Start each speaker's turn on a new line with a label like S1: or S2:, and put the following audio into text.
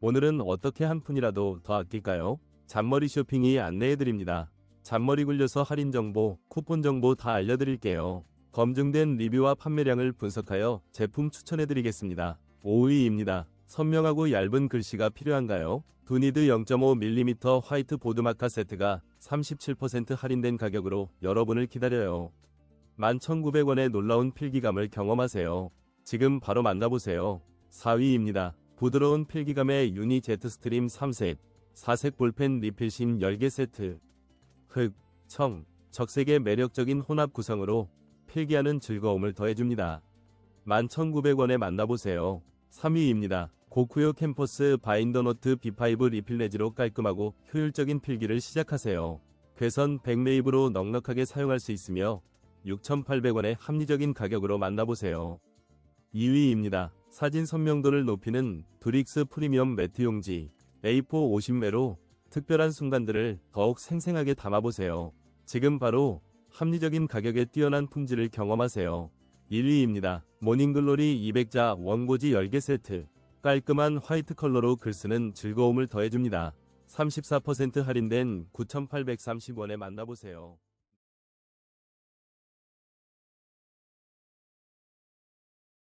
S1: 오늘은 어떻게 한 푼이라도 더 아낄까요? 잔머리 쇼핑이 안내해드립니다. 잔머리 굴려서 할인 정보, 쿠폰 정보 다 알려드릴게요. 검증된 리뷰와 판매량을 분석하여 제품 추천해드리겠습니다. 5위입니다. 선명하고 얇은 글씨가 필요한가요? 두니드 0.5mm 화이트 보드 마카 세트가 37% 할인된 가격으로 여러분을 기다려요. 11,900원의 놀라운 필기감을 경험하세요. 지금 바로 만나보세요. 4위입니다. 부드러운 필기감의 유니 제트 스트림 3색, 4색 볼펜 리필심 10개 세트. 흑, 청, 적색의 매력적인 혼합 구성으로 필기하는 즐거움을 더해줍니다. 11,900원에 만나보세요. 3위입니다. 고쿠요 캠퍼스 바인더 노트 B5 리필레지로 깔끔하고 효율적인 필기를 시작하세요. 괴선 백레입으로 넉넉하게 사용할 수 있으며 6,800원의 합리적인 가격으로 만나보세요. 2위입니다. 사진 선명도를 높이는 두릭스 프리미엄 매트 용지 A4 50매로 특별한 순간들을 더욱 생생하게 담아보세요. 지금 바로 합리적인 가격에 뛰어난 품질을 경험하세요. 1위입니다. 모닝글로리 200자 원고지 10개 세트. 깔끔한 화이트 컬러로 글 쓰는 즐거움을 더해줍니다. 34% 할인된 9,830원에 만나보세요.